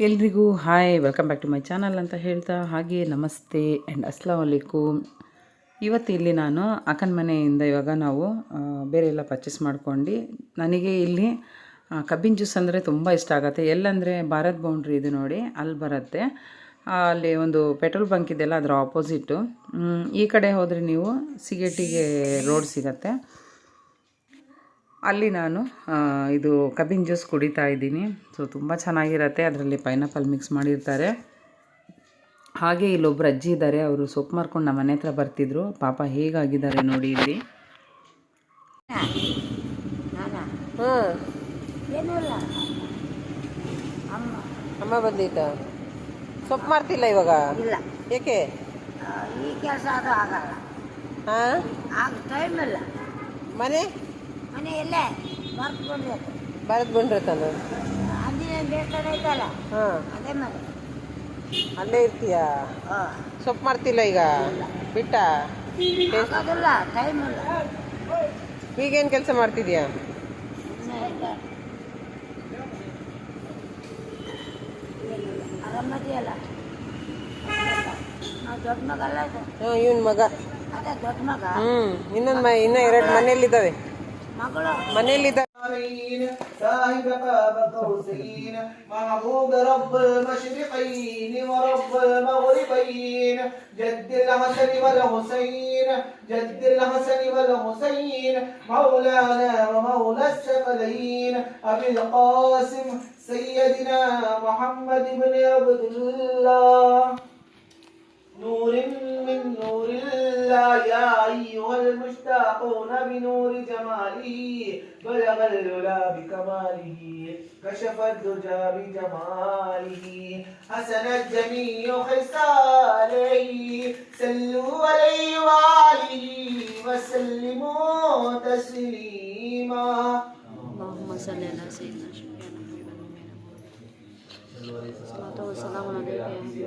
ಎಲ್ರಿಗೂ hi welcome back to my channel ಅಂತ ಹೇಳ್ತಾ ಹಾಗೆ ನಮಸ್ತೆ ಆ್ಯಂಡ್ ಅಸ್ಲಾಂ ವಲೈಕುಮ್ ಇವತ್ತು ಇಲ್ಲಿ ನಾನು ಅಕ್ಕನ ಮನೆಯಿಂದ ಇವಾಗ ನಾವು ಬೇರೆ ಎಲ್ಲ ಪರ್ಚೇಸ್ ಮಾಡ್ಕೊಂಡು, ನನಗೆ ಇಲ್ಲಿ ಕಬ್ಬಿನ ಜ್ಯೂಸ್ ಅಂದರೆ ತುಂಬ ಇಷ್ಟ ಆಗುತ್ತೆ. ಎಲ್ಲಂದರೆ ಭಾರತ್ ಬೌಂಡ್ರಿ ಇದು ನೋಡಿ, ಅಲ್ಲಿ ಬರುತ್ತೆ. ಅಲ್ಲಿ ಒಂದು ಪೆಟ್ರೋಲ್ ಬಂಕ್ ಇದೆಯಲ್ಲ, ಅದರ ಆಪೋಸಿಟ್ಟು ಈ ಕಡೆ ಹೋದರೆ ನೀವು ಸಿಗೇಟಿಗೆ ರೋಡ್ ಸಿಗತ್ತೆ. ಅಲ್ಲಿ ನಾನು ಇದು ಕಬ್ಬಿನ ಜ್ಯೂಸ್ ಕುಡಿತಾ ಇದ್ದೀನಿ. ಸೊ ತುಂಬ ಚೆನ್ನಾಗಿರತ್ತೆ. ಅದರಲ್ಲಿ ಪೈನಾಪಲ್ ಮಿಕ್ಸ್ ಮಾಡಿರ್ತಾರೆ. ಹಾಗೆ ಇಲ್ಲೊಬ್ರು ಅಜ್ಜಿ ಇದ್ದಾರೆ. ಅವರು ಸೊಪ್ಪು ಮಾರ್ಕೊಂಡು ನಮ್ಮ ಮನೆ ಹತ್ರ ಬರ್ತಿದ್ರು. ಪಾಪ ಹೇಗಾಗಿದ್ದಾರೆ ನೋಡಿ ಇಲ್ಲಿ. ಅಮ್ಮ ಬಂದಿದ್ದ? ಸೊಪ್ಪು ಮಾಡ್ತಿಲ್ಲ ಇವಾಗ? ಇಲ್ಲ. ಏಕೆ? ಈ ಕೆಲಸ ಅದು ಆಗಲ್ಲ. ಹಾ ಆಗ ಟೈಮ್ ಇಲ್ಲ. ಮನೆ? ಮನೆ ಎಲ್ಲೇ ಮರ್ತ್ಕೊಂಡ್ರೆ ಭರತ್ ಬಂಡ್ರೆ ತಾನು ಆಂಜನೇಯ ದೇವಸ್ಥಾನ ಐತಲ್ಲ? ಹಾಂ. ಅದೇ ಮನೆ. ಅಲ್ಲೇ ಇರ್ತೀಯ? ಹಾಂ. ಸೊಪ್ಪು ಮಾಡ್ತಿಲ್ಲ ಈಗ? ಬಿಟ್ಟ? ಆಗೋದಿಲ್ಲ ಟೈಮ್ ಇಲ್ಲ. ಈಗೇನು ಕೆಲಸ ಮಾಡ್ತಿದ್ಯಾ. ಆರಾಮದಿಯಲ್ಲ ನಾವು ದೊಡ್ಡ ಮಗ ಅಲ್ಲ ಹ್ಞೂ ಇವನ್ ಮಗ. ಅದೇ ದೊಡ್ಡ ಮಗ. ಹ್ಞೂ ಇನ್ನೊಂದು ಮ ಇನ್ನೂ ಎರಡು ಮನೇಲಿದ್ದಾವೆ ಮಗಳು ಮನೇಲಿದ್ದಾವೆ صاحب قاب قوسين محبوب رب المشرقين ورب المغربين جد الحسن والحسين جد الحسن والحسين مولانا ومولى الثقلين أبي القاسم سيدنا محمد بن عبد الله نور من نور الله يا أيها المشتاقون بنور جماله بلغ العلا بكماله كشف الدجى بجماله. حسنت جميع خصاله سلوا عليه وآله وسلموا تسليما. اللهم صل على سيدنا محمد. الصلاة والسلام عليك يا حبيبي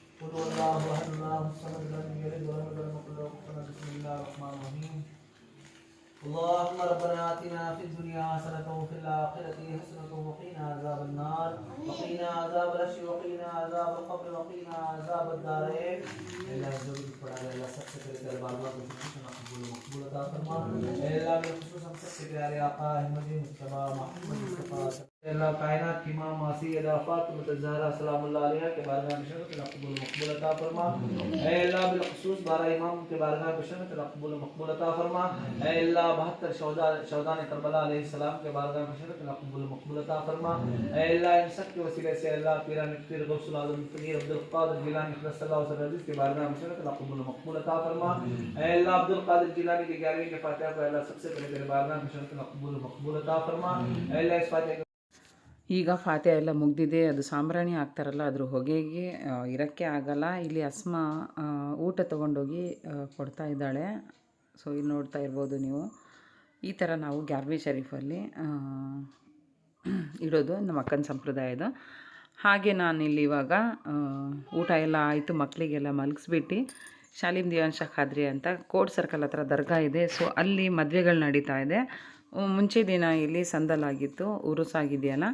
قل هو الله أحد الله الصمد لم يلد ولم يولد ولم يكن له كفوا بسم الله الرحمن الرحيم. اللهم ربنا آتنا في الدنيا حسنة وفي الآخرة حسنة وقنا عذاب النار. وقنا عذاب الاشر وقنا عذاب القبر وقنا عذاب الدارين الا جل پڑا اللہ سب سے کرے دربار میں خصوصا قبول مقبول عطا فرما اے اللہ میں خصوصا سب سے پیارے آقا احمد مصطفی محمد مصطفی अल्लाह कायनात की माँ मासी अदा फातिमा तज़हरा सलाम अल्लाह अलैहा के बारगाह में शरफ तलब कबूल मकबूल अता फरमा। ए अल्लाह बिलखुसूस बारह इमाम के बारगाह में शरफ तलब कबूल मकबूल अता फरमा। ए अल्लाह 72 शौदा, शौदान करबला अलैहि सलाम के बारगाह में शरफ तलब कबूल मकबूल अता फरमा। ए अल्लाह इन सब के वसीले से अल्लाह पीरा मुफ्ती गौसुल आज़म पीर अब्दुल कादिर जिलानी रसल्लल्लाहु अलैहि वसल्लम के बारगाह में शरफ तलब कबूल मकबूल अता फरमा। ए अल्लाह अब्दुल कादिर जिलानी के 11वीं के फातिहा को अल्लाह सबसे पहले तेरे बारगाह में शरफ तलब कबूल मकबूल अता फरमा। ए अल्लाह इस फातिहा ಈಗ ಫಾತೆ ಎಲ್ಲ ಮುಗ್ದಿದೆ ಅದು ಸಾಂಬ್ರಾಣಿ ಆಗ್ತಾರಲ್ಲ ಅದ್ರ ಹೊಗೆಗೆ ಇರಕ್ಕೆ ಆಗಲ್ಲ. ಇಲ್ಲಿ ಅಸ್ಮಾ ಊಟ ತೊಗೊಂಡೋಗಿ ಕೊಡ್ತಾ ಇದ್ದಾಳೆ. ಸೊ ಇಲ್ಲಿ ನೋಡ್ತಾ ಇರ್ಬೋದು ನೀವು. ಈ ಥರ ನಾವು ಗ್ಯಾರ್ವಿ ಶರೀಫಲ್ಲಿ ಇಡೋದು ನಮ್ಮ ಅಕ್ಕನ ಸಂಪ್ರದಾಯದ. ಹಾಗೆ ನಾನಿಲ್ಲಿ ಇವಾಗ ಆ, ಊಟ ಎಲ್ಲ ಆಯಿತು ಮಕ್ಕಳಿಗೆಲ್ಲ ಮಲಗಿಸ್ಬಿಟ್ಟು ಶಾಲಿಮ್ ದಿವಾನ್ ಖಾದ್ರಿ ಅಂತ ಕೋಟ್ ಸರ್ಕಲ್ ಹತ್ರ ದರ್ಗಾ ಇದೆ. ಸೊ ಅಲ್ಲಿ ಮದುವೆಗಳು ನಡೀತಾ ಇದೆ. ಮುಂಚೆ ದಿನ ಇಲ್ಲಿ ಸಂದಲಾಗಿತ್ತು ಉರುಸಾಗಿದೆಯಲ್ಲ.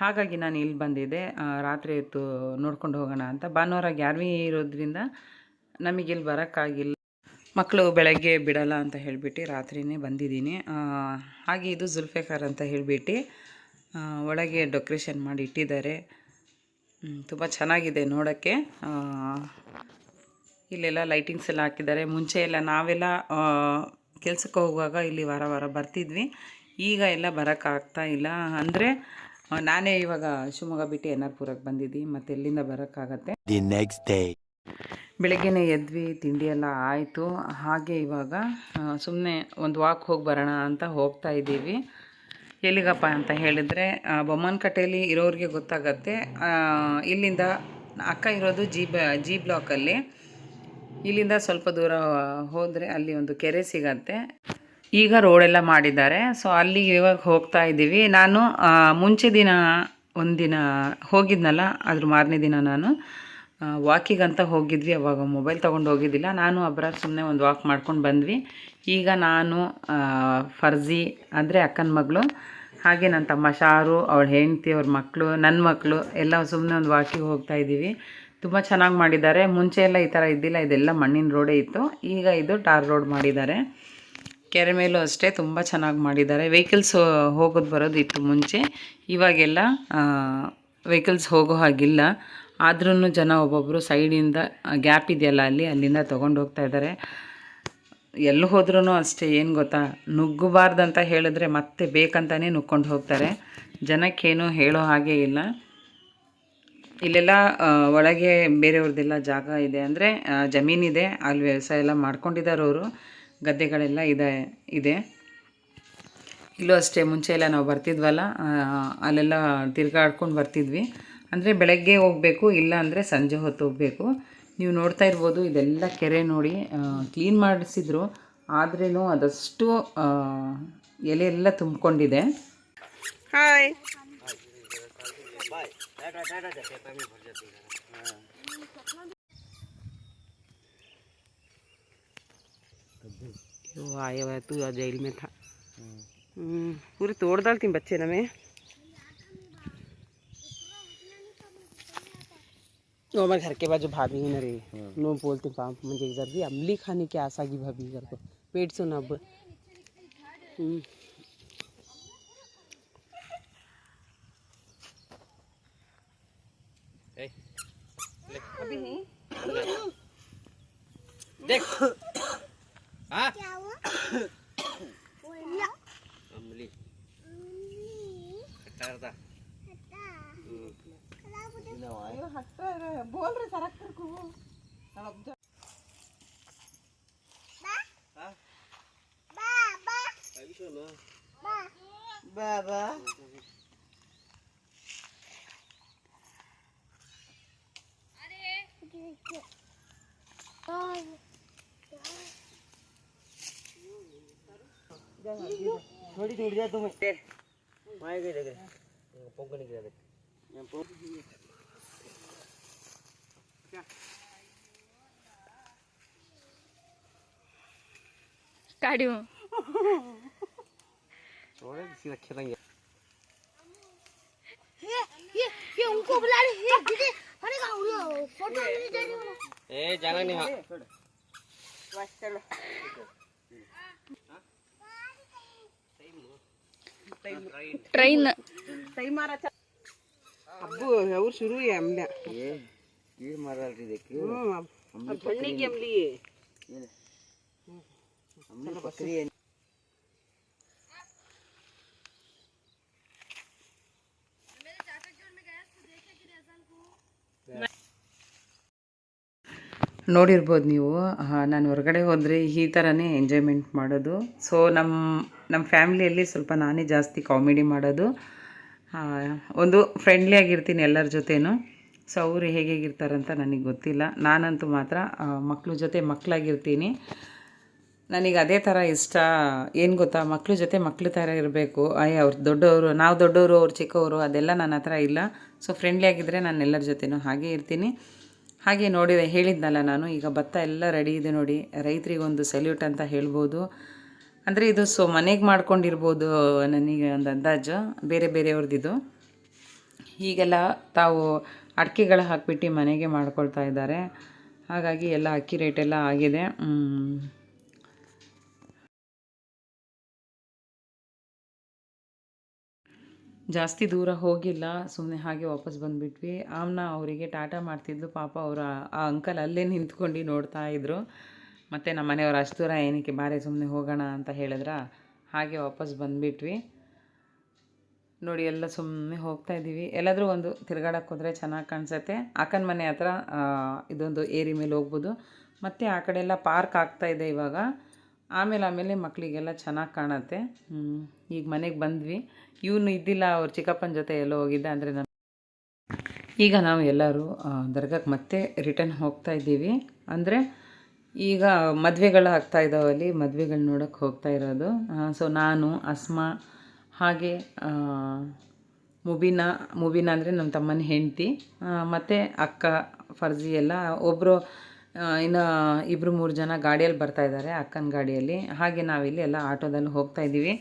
ಹಾಗಾಗಿ ನಾನು ಇಲ್ಲಿ ಬಂದಿದ್ದೆ. ರಾತ್ರಿ ಹೊತ್ತು ನೋಡ್ಕೊಂಡು ಹೋಗೋಣ ಅಂತ. ಭಾನುವಾರ ಗ್ಯಾರ್ವಿ ಇರೋದ್ರಿಂದ ನಮಗೆ ಇಲ್ಲಿ ಬರೋಕ್ಕಾಗಿಲ್ಲ. ಮಕ್ಕಳು ಬೆಳಗ್ಗೆ ಬಿಡಲ್ಲ ಅಂತ ಹೇಳಿಬಿಟ್ಟು ರಾತ್ರಿನೇ ಬಂದಿದ್ದೀನಿ. ಹಾಗೆ ಇದು ಜುಲ್ಫೇಕರ್ ಅಂತ ಹೇಳಿಬಿಟ್ಟು ಒಳಗೆ ಡೆಕೋರೇಷನ್ ಮಾಡಿ ಇಟ್ಟಿದ್ದಾರೆ. ತುಂಬ ಚೆನ್ನಾಗಿದೆ ನೋಡೋಕ್ಕೆ. ಇಲ್ಲೆಲ್ಲ ಲೈಟಿಂಗ್ಸ್ ಎಲ್ಲ ಹಾಕಿದ್ದಾರೆ. ಮುಂಚೆ ಎಲ್ಲ ನಾವೆಲ್ಲ ಕೆಲಸಕ್ಕೆ ಹೋಗುವಾಗ ಇಲ್ಲಿ ವಾರ ವಾರ ಬರ್ತಿದ್ವಿ. ಈಗ ಎಲ್ಲ ಬರೋಕ್ಕಾಗ್ತಾ ಇಲ್ಲ. ಅಂದರೆ ನಾನೇ ಇವಾಗ ಶಿವಮೊಗ್ಗ ಬಿಟ್ಟು ಎನ್ ಆರ್ ಪುರಕ್ಕೆ ಬಂದಿದ್ದೀನಿ. ಮತ್ತು ಎಲ್ಲಿಂದ ಬರೋಕ್ಕಾಗತ್ತೆ. ದಿ ನೆಕ್ಸ್ಟ್ ಡೇ ಬೆಳಗ್ಗೆನೇ ಎದ್ವಿ ತಿಂಡಿ ಎಲ್ಲ ಆಯಿತು. ಹಾಗೆ ಇವಾಗ ಸುಮ್ಮನೆ ಒಂದು ವಾಕ್ ಹೋಗಿ ಬರೋಣ ಅಂತ ಹೋಗ್ತಾ ಇದ್ದೀವಿ. ಎಲ್ಲಿಗಪ್ಪ ಅಂತ ಹೇಳಿದರೆ ಬೊಮ್ಮನಕಟ್ಟೆಯಲ್ಲಿ ಇರೋರಿಗೆ ಗೊತ್ತಾಗತ್ತೆ. ಇಲ್ಲಿಂದ ಅಕ್ಕ ಇರೋದು ಜಿ ಬ ಜಿ ಬ್ಲಾಕಲ್ಲಿ. ಇಲ್ಲಿಂದ ಸ್ವಲ್ಪ ದೂರ ಹೋದರೆ ಅಲ್ಲಿ ಒಂದು ಕೆರೆ ಸಿಗತ್ತೆ. ಈಗ ರೋಡೆಲ್ಲ ಮಾಡಿದ್ದಾರೆ. ಸೊ ಅಲ್ಲಿಗೆ ಇವಾಗ ಹೋಗ್ತಾ ಇದ್ದೀವಿ. ನಾನು ಮುಂಚೆ ದಿನ ಒಂದಿನ ಹೋಗಿದ್ನಲ್ಲ ಅದ್ರ ಮಾರನೇ ದಿನ ನಾನು ವಾಕಿಗಂತ ಹೋಗಿದ್ವಿ. ಅವಾಗ ಮೊಬೈಲ್ ತೊಗೊಂಡು ಹೋಗಿದ್ದಿಲ್ಲ. ನಾನು ಅಬ್ರ ಸುಮ್ಮನೆ ಒಂದು ವಾಕ್ ಮಾಡ್ಕೊಂಡು ಬಂದ್ವಿ. ಈಗ ನಾನು ಫರ್ಜಿ ಅಂದರೆ ಅಕ್ಕನ ಮಗಳು, ಹಾಗೆ ನನ್ನ ತಮ್ಮ ಶಾರು, ಅವಳ ಹೆಂಡತಿ, ಅವ್ರ ಮಕ್ಕಳು ನನ್ನ ಮಕ್ಕಳು ಎಲ್ಲ ಸುಮ್ಮನೆ ಒಂದು ವಾಕಿಗೆ ಹೋಗ್ತಾ ಇದ್ದೀವಿ. ತುಂಬ ಚೆನ್ನಾಗಿ ಮಾಡಿದ್ದಾರೆ. ಮುಂಚೆ ಎಲ್ಲ ಈ ಥರ ಇದ್ದಿಲ್ಲ. ಇದೆಲ್ಲ ಮಣ್ಣಿನ ರೋಡೇ ಇತ್ತು. ಈಗ ಇದು ಟಾರ್ ರೋಡ್ ಮಾಡಿದ್ದಾರೆ. ಕೆರೆ ಮೇಲೂ ಅಷ್ಟೇ ತುಂಬ ಚೆನ್ನಾಗಿ ಮಾಡಿದ್ದಾರೆ. ವೆಹಿಕಲ್ಸ್ ಹೋಗೋದು ಬರೋದು ಇತ್ತು ಮುಂಚೆ. ಇವಾಗೆಲ್ಲ ವೆಹಿಕಲ್ಸ್ ಹೋಗೋ ಹಾಗಿಲ್ಲ. ಆದ್ರೂ ಜನ ಒಬ್ಬೊಬ್ಬರು ಸೈಡಿಂದ ಗ್ಯಾಪ್ ಇದೆಯಲ್ಲ ಅಲ್ಲಿ, ಅಲ್ಲಿಂದ ತೊಗೊಂಡು ಹೋಗ್ತಾ ಇದ್ದಾರೆ. ಎಲ್ಲಿ ಹೋದ್ರೂ ಅಷ್ಟೇ, ಏನು ಗೊತ್ತಾ? ನುಗ್ಗಬಾರ್ದಂತ ಹೇಳಿದ್ರೆ ಮತ್ತೆ ಬೇಕಂತಲೇ ನುಗ್ಕೊಂಡು ಹೋಗ್ತಾರೆ. ಜನಕ್ಕೇನು ಹೇಳೋ ಹಾಗೆ ಇಲ್ಲ. ಇಲ್ಲೆಲ್ಲ ಒಳಗೆ ಬೇರೆಯವ್ರದ್ದೆಲ್ಲ ಜಾಗ ಇದೆ ಅಂದರೆ ಜಮೀನಿದೆ ಅಲ್ಲಿ ವ್ಯವಸಾಯ ಎಲ್ಲ ಮಾಡ್ಕೊಂಡಿದ್ದಾರೆ ಅವರು. ಗದ್ದೆಗಳೆಲ್ಲ ಇದೆ ಇದೆ. ಇಲ್ಲೂ ಅಷ್ಟೇ ಮುಂಚೆ ಎಲ್ಲ ನಾವು ಬರ್ತಿದ್ವಲ್ಲ ಅಲ್ಲೆಲ್ಲ ತಿರ್ಗಾಡ್ಕೊಂಡು ಬರ್ತಿದ್ವಿ. ಅಂದರೆ ಬೆಳಗ್ಗೆ ಹೋಗಬೇಕು ಇಲ್ಲ ಅಂದರೆ ಸಂಜೆ ಹೊತ್ತು ಹೋಗಬೇಕು. ನೀವು ನೋಡ್ತಾ ಇರ್ಬೋದು ಇದೆಲ್ಲ ಕೆರೆ ನೋಡಿ ಕ್ಲೀನ್ ಮಾಡಿಸಿದ್ರು. ಆದ್ರೂ ಅದಷ್ಟು ಎಲೆ ಎಲ್ಲ ತುಂಬಿಕೊಂಡಿದೆ. ಹಾಯ್ वो आया हुआ तू जेल में था। हम्म, पूरे तोड़ डालती बच्चे ना में वो हमारे घर के बाद जो भाभी है ना रे नो बोलते पाप मुझे इधर भी अमली खाने की आशा की भाभी घर को। पेट सुन अब। Hah? Wala. Amli. Kata. Kata. थोड़ी दूर जा तुम्हें। माय गए देख पंख नहीं गिरा देख। क्या? काढ्यो छोड़े किसी रखे नहीं ये ये ये उनको बुला ले ये दीदी अरे गाँव लो फ़ोटो नहीं दे रही हो ए जाना नहीं हाँ। बस चलो। अमला हम्म, अब- अब ठंडी की अमली है ನೋಡಿರ್ಬೋದು ನೀವು. ನಾನು ಹೊರಗಡೆ ಹೋದರೆ ಈ ಥರನೇ ಎಂಜಾಯ್ಮೆಂಟ್ ಮಾಡೋದು. ಸೊ ನಮ್ಮ ನಮ್ಮ ಫ್ಯಾಮಿಲಿಯಲ್ಲಿ ಸ್ವಲ್ಪ ನಾನೇ ಜಾಸ್ತಿ ಕಾಮಿಡಿ ಮಾಡೋದು. ಒಂದು ಫ್ರೆಂಡ್ಲಿ ಆಗಿರ್ತೀನಿ ಎಲ್ಲರ ಜೊತೆನೂ. ಸೊ ಅವರು ಹೇಗೆ ಹೇಗಿರ್ತಾರಂತ ನನಗೆ ಗೊತ್ತಿಲ್ಲ. ನಾನಂತೂ ಮಾತ್ರ ಮಕ್ಕಳ ಜೊತೆ ಮಕ್ಕಳಾಗಿರ್ತೀನಿ ನನಗೆ ಅದೇ ಥರ ಇಷ್ಟ. ಏನು ಗೊತ್ತಾ? ಮಕ್ಕಳ ಜೊತೆ ಮಕ್ಳ ಥರ ಇರಬೇಕು. ಅಯ್ಯ ಅವ್ರು ದೊಡ್ಡವರು, ನಾವು ದೊಡ್ಡವರು, ಅವ್ರು ಚಿಕ್ಕವರು ಅದೆಲ್ಲ ನನ್ನ ಹತ್ರ ಇಲ್ಲ. ಸೊ ಫ್ರೆಂಡ್ಲಿ ಆಗಿದ್ದರೆ ನಾನು ಎಲ್ಲರ ಜೊತೆನೂ ಹಾಗೆ ಇರ್ತೀನಿ. ಹಾಗೆ ನೋಡಿದೆ, ಹೇಳಿದ್ನಲ್ಲ ನಾನು. ಈಗ ಭತ್ತ ಎಲ್ಲ ರೆಡಿ ಇದೆ ನೋಡಿ. ರೈತರಿಗೊಂದು ಸಲ್ಯೂಟ್ ಅಂತ ಹೇಳ್ಬೋದು. ಅಂದರೆ ಇದು ಸೊ ಮನೆಗೆ ಮಾಡ್ಕೊಂಡಿರ್ಬೋದು ನನಗೆ ಒಂದು ಅಂದಾಜು. ಬೇರೆ ಬೇರೆಯವ್ರದ್ದಿದು ಈಗೆಲ್ಲ ತಾವು ಅಡಿಕೆಗಳು ಹಾಕ್ಬಿಟ್ಟು ಮನೆಗೆ ಮಾಡ್ಕೊಳ್ತಾ ಇದ್ದಾರೆ. ಹಾಗಾಗಿ ಎಲ್ಲ ಅಕ್ಕಿ ರೇಟ್ ಎಲ್ಲ ಆಗಿದೆ. ಜಾಸ್ತಿ ದೂರ ಹೋಗಿಲ್ಲ ಸುಮ್ಮನೆ ಹಾಗೆ ವಾಪಸ್ ಬಂದುಬಿಟ್ವಿ. ಆಮ್ನ ಅವರಿಗೆ ಟಾಟಾ ಮಾಡ್ತಿದ್ದು ಪಾಪ ಅವರು ಆ ಅಂಕಲ್ ಅಲ್ಲೇ ನಿಂತ್ಕೊಂಡು ನೋಡ್ತಾ ಇದ್ರು. ಮತ್ತು ನಮ್ಮ ಮನೆಯವ್ರು ಅಷ್ಟು ದೂರ ಏನಕ್ಕೆ ಬಾರೆ ಸುಮ್ಮನೆ ಹೋಗೋಣ ಅಂತ ಹೇಳಿದ್ರ? ಹಾಗೆ ವಾಪಸ್ ಬಂದುಬಿಟ್ವಿ. ನೋಡಿ, ಎಲ್ಲ ಸುಮ್ಮನೆ ಹೋಗ್ತಾ ಇದ್ದೀವಿ. ಎಲ್ಲಾದರೂ ಒಂದು ತಿರ್ಗಾಡಕ್ಕೆ ಹೋದರೆ ಚೆನ್ನಾಗಿ ಕಾಣಿಸುತ್ತೆ. ಅಕ್ಕನ ಮನೆ ಹತ್ರ ಇದೊಂದು ಏರಿ ಮೇಲೆ ಹೋಗ್ಬೋದು. ಮತ್ತು ಆ ಕಡೆ ಎಲ್ಲ ಪಾರ್ಕ್ ಆಗ್ತಾ ಇದೆ ಇವಾಗ. ಆಮೇಲೆ ಆಮೇಲೆ ಮಕ್ಕಳಿಗೆಲ್ಲ ಚೆನ್ನಾಗಿ ಕಾಣುತ್ತೆ. ಈಗ ಮನೆಗೆ ಬಂದ್ವಿ. ಇವನು ಇದ್ದಿಲ್ಲ, ಅವ್ರ ಚಿಕ್ಕಪ್ಪನ ಜೊತೆ ಎಲ್ಲೋ ಹೋಗಿದ್ದೆ ಅಂದರೆ ನಮ್ಮ ಈಗ ನಾವು ಎಲ್ಲರೂ ದರ್ಗಕ್ಕೆ ಮತ್ತೆ ರಿಟರ್ನ್ ಹೋಗ್ತಾ ಇದ್ದೀವಿ. ಅಂದರೆ ಈಗ ಮದುವೆಗಳು ಆಗ್ತಾ ಇದ್ದಾವೆ ಅಲ್ಲಿ, ಮದುವೆಗಳು ನೋಡೋಕ್ಕೆ ಹೋಗ್ತಾ ಇರೋದು. ಸೊ ನಾನು, ಅಸ್ಮಾ, ಹಾಗೆ ಮುಬೀನಾ ಮುಬೀನಾ ಅಂದರೆ ನಮ್ಮ ತಮ್ಮನ ಹೆಂಡತಿ ಮತ್ತು ಅಕ್ಕ, ಫರ್ಜಿ ಎಲ್ಲ ಒಬ್ಬರು ಇನ್ನು ಇಬ್ಬರು ಮೂರು ಜನ ಗಾಡಿಯಲ್ಲಿ ಬರ್ತಾ ಇದ್ದಾರೆ ಅಕ್ಕನ ಗಾಡಿಯಲ್ಲಿ. ಹಾಗೆ ನಾವಿಲ್ಲಿ ಎಲ್ಲ ಆಟೋದಲ್ಲಿ ಹೋಗ್ತಾ ಇದ್ದೀವಿ.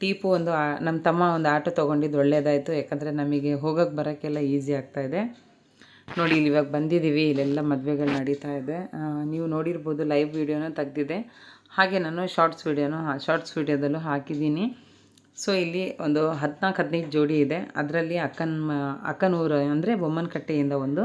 ಟೀಪು ಒಂದು ನಮ್ಮ ತಮ್ಮ ಒಂದು ಆಟೋ ತೊಗೊಂಡಿದ್ದು ಒಳ್ಳೇದಾಯಿತು. ಯಾಕಂದರೆ ನಮಗೆ ಹೋಗೋಕ್ಕೆ ಬರೋಕ್ಕೆಲ್ಲ ಈಸಿ ಇದೆ. ನೋಡಿ, ಇಲ್ಲಿ ಇವಾಗ ಬಂದಿದ್ದೀವಿ. ಇಲ್ಲೆಲ್ಲ ಮದುವೆಗಳು ನಡೀತಾ ಇದೆ. ನೀವು ನೋಡಿರ್ಬೋದು ಲೈವ್ ವೀಡಿಯೋನೂ ತೆಗ್ದಿದೆ. ಹಾಗೆ ನಾನು ಶಾರ್ಟ್ಸ್ ವೀಡಿಯೋನೂ ಶಾರ್ಟ್ಸ್ ವೀಡಿಯೋದಲ್ಲೂ ಹಾಕಿದ್ದೀನಿ. ಸೊ, ಇಲ್ಲಿ ಒಂದು ಹದಿನಾಲ್ಕು ಹದಿನೈದು ಜೋಡಿ ಇದೆ. ಅದರಲ್ಲಿ ಅಕ್ಕನ ಅಕ್ಕನ ಊರು ಅಂದರೆ ಬೊಮ್ಮನಕಟ್ಟೆಯಿಂದ ಒಂದು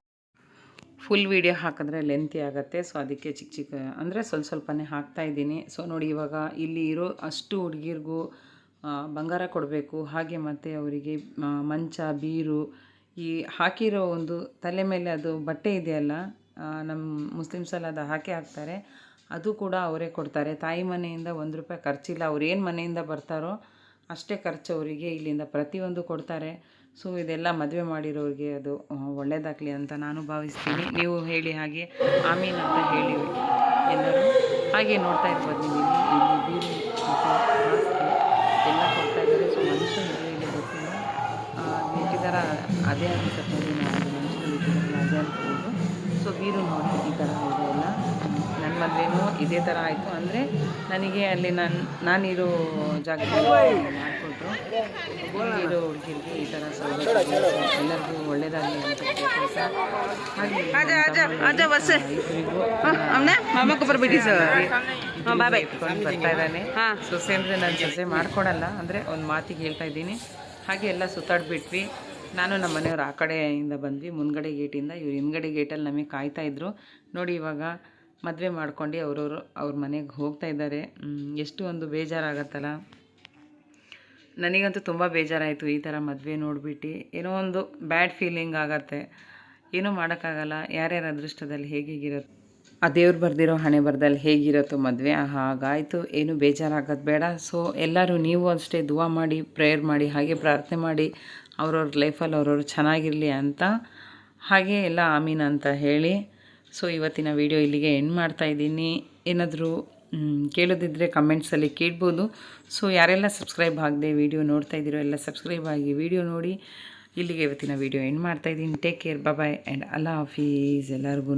ಫುಲ್ ವೀಡಿಯೋ ಹಾಕಿದ್ರೆ ಲೆಂತಿ ಆಗುತ್ತೆ. ಸೊ ಅದಕ್ಕೆ ಚಿಕ್ಕ ಚಿಕ್ಕ ಅಂದರೆ ಸ್ವಲ್ಪ ಸ್ವಲ್ಪನೇ ಹಾಕ್ತಾ ಇದ್ದೀನಿ. ಸೊ ನೋಡಿ ಇವಾಗ ಇಲ್ಲಿ ಇರೋ ಅಷ್ಟು ಹುಡುಗಿರ್ಗೂ ಬಂಗಾರ ಕೊಡಬೇಕು. ಹಾಗೆ ಮತ್ತು ಅವರಿಗೆ ಮಂಚ, ಬೀರು, ಈ ಹಾಕಿರೋ ಒಂದು ತಲೆ ಮೇಲೆ ಅದು ಬಟ್ಟೆ ಇದೆಯಲ್ಲ ನಮ್ಮ ಮುಸ್ಲಿಮ್ಸಲ್ಲಿ ಅದು ಹಾಕಿ ಹಾಕ್ತಾರೆ. ಅದು ಕೂಡ ಅವರೇ ಕೊಡ್ತಾರೆ. ತಾಯಿ ಮನೆಯಿಂದ ಒಂದು ರೂಪಾಯಿ ಖರ್ಚಿಲ್ಲ. ಅವ್ರು ಏನು ಮನೆಯಿಂದ ಬರ್ತಾರೋ ಅಷ್ಟೇ ಖರ್ಚು ಅವರಿಗೆ ಇಲ್ಲಿಂದ ಪ್ರತಿಯೊಂದು ಕೊಡ್ತಾರೆ. ಸೊ ಇದೆಲ್ಲ ಮದುವೆ ಮಾಡಿರೋರಿಗೆ ಅದು ಒಳ್ಳೆಯದಾಗಲಿ ಅಂತ ನಾನು ಭಾವಿಸ್ತೀನಿ. ನೀವು ಹೇಳಿ ಹಾಗೆ ಆಮೀನ್ ಅಂತ ಹೇಳಿ ಎಲ್ಲರೂ. ಹಾಗೆ ನೋಡ್ತಾ ಇರ್ಬೋದು ನೀವು ಇಲ್ಲಿ. ಹಾಸಿಗೆ ಎಲ್ಲ ಕೊಡ್ತಾ ಇದ್ದಾರೆ. ಸೊ ಮನುಷ್ಯ ಇಲ್ಲಿ ಗೊತ್ತಿಲ್ಲ. ಇಟ್ಟಿದಾರ ಅದೇ ಅನಿಸುತ್ತೆ. ನಾವು ಅದೇ ಅನ್ಕೋಬೋದು. ಸೊ ಬೀರು ನೋಡಿ ಈ ಥರ ಇದೆ ಎಲ್ಲ. ನನ್ನ ಮದುವೆನೂ ಇದೇ ಥರ ಆಯಿತು. ಅಂದರೆ ನನಗೆ ಅಲ್ಲಿ ನಾನು ನಾನಿರೋ ಜಾಗದಲ್ಲಿ ಮಾಡಿಕೊಟ್ರು. ಇರೋ ಹುಡುಗಿರಿಗೆ ಈ ಥರ ಸೌಲಭ್ಯ ಎಲ್ಲರಿಗೂ ಒಳ್ಳೆಯದಾಗಲಿ ಅಂತ ಕೆಲಸ ಹಾಗೆ ಬರ್ತಾ ಇದ್ದಾನೆ. ಸೊಸೆ ಅಂದರೆ ನಾನು ಸೊಸೆ ಮಾಡ್ಕೊಡಲ್ಲ. ಅಂದರೆ ಒಂದು ಮಾತಿಗೆ ಹೇಳ್ತಾ ಇದ್ದೀನಿ. ಹಾಗೆ ಎಲ್ಲ ಸುತ್ತಾಡ್ಬಿಟ್ವಿ. ನಾನು ನಮ್ಮ ಮನೆಯವ್ರು ಆ ಕಡೆಯಿಂದ ಬಂದ್ವಿ. ಮುಂದ್ಗಡೆ ಗೇಟಿಂದ ಇವ್ರು ಹಿಂದ್ಗಡೆ ಗೇಟಲ್ಲಿ ನಮಗೆ ಕಾಯ್ತಾ ಇದ್ರು. ನೋಡಿ ಇವಾಗ ಮದುವೆ ಮಾಡ್ಕೊಂಡು ಅವರವರು ಅವ್ರ ಮನೆಗೆ ಹೋಗ್ತಾ ಇದ್ದಾರೆ. ಎಷ್ಟು ಒಂದು ಬೇಜಾರಾಗತ್ತಲ್ಲ. ನನಗಂತೂ ತುಂಬ ಬೇಜಾರಾಯಿತು ಈ ಥರ ಮದುವೆ ನೋಡಿಬಿಟ್ಟು. ಏನೋ ಒಂದು ಬ್ಯಾಡ್ ಫೀಲಿಂಗ್ ಆಗತ್ತೆ. ಏನೂ ಮಾಡೋಕ್ಕಾಗಲ್ಲ. ಯಾರ್ಯಾರ ಅದೃಷ್ಟದಲ್ಲಿ ಹೇಗಿರೋ ಆ ದೇವ್ರು ಬರೆದಿರೋ ಹಣೆ ಬರ್ದಲ್ಲಿ ಹೇಗಿರುತ್ತೋ ಮದುವೆ. ಹಾಗಾಯಿತು. ಏನು ಬೇಜಾರಾಗೋದು ಬೇಡ. ಸೊ ಎಲ್ಲರೂ ನೀವು ಅಷ್ಟೇ ದುವಾ ಮಾಡಿ ಪ್ರೇಯರ್ ಮಾಡಿ, ಹಾಗೆ ಪ್ರಾರ್ಥನೆ ಮಾಡಿ, ಅವ್ರವ್ರ ಲೈಫಲ್ಲಿ ಅವ್ರವ್ರು ಚೆನ್ನಾಗಿರಲಿ ಅಂತ. ಹಾಗೆ ಎಲ್ಲ ಆಮೀನ್ ಅಂತ ಹೇಳಿ. ಸೊ ಇವತ್ತಿನ ವಿಡಿಯೋ ಇಲ್ಲಿಗೆ ಎಂಡ್ ಮಾಡ್ತಾ ಇದ್ದೀನಿ. ಏನಾದರೂ ಕೇಳೋದಿದ್ದರೆ ಕಮೆಂಟ್ಸಲ್ಲಿ ಕೇಳ್ಬೋದು. ಸೊ ಯಾರೆಲ್ಲ ಸಬ್ಸ್ಕ್ರೈಬ್ ಆಗದೆ ವಿಡಿಯೋ ನೋಡ್ತಾ ಇದ್ದೀರೋ ಎಲ್ಲ ಸಬ್ಸ್ಕ್ರೈಬ್ ಆಗಿ ವಿಡಿಯೋ ನೋಡಿ. ಇಲ್ಲಿಗೆ ಇವತ್ತಿನ ವಿಡಿಯೋ ಎಂಡ್ ಮಾಡ್ತಾ ಇದ್ದೀನಿ. ಟೇಕ್ ಕೇರ್ ಬಾಯ್ ಆ್ಯಂಡ್ ಅಲ್ಲಾ ಹಾಫೀಸ್ ಎಲ್ಲರಿಗೂ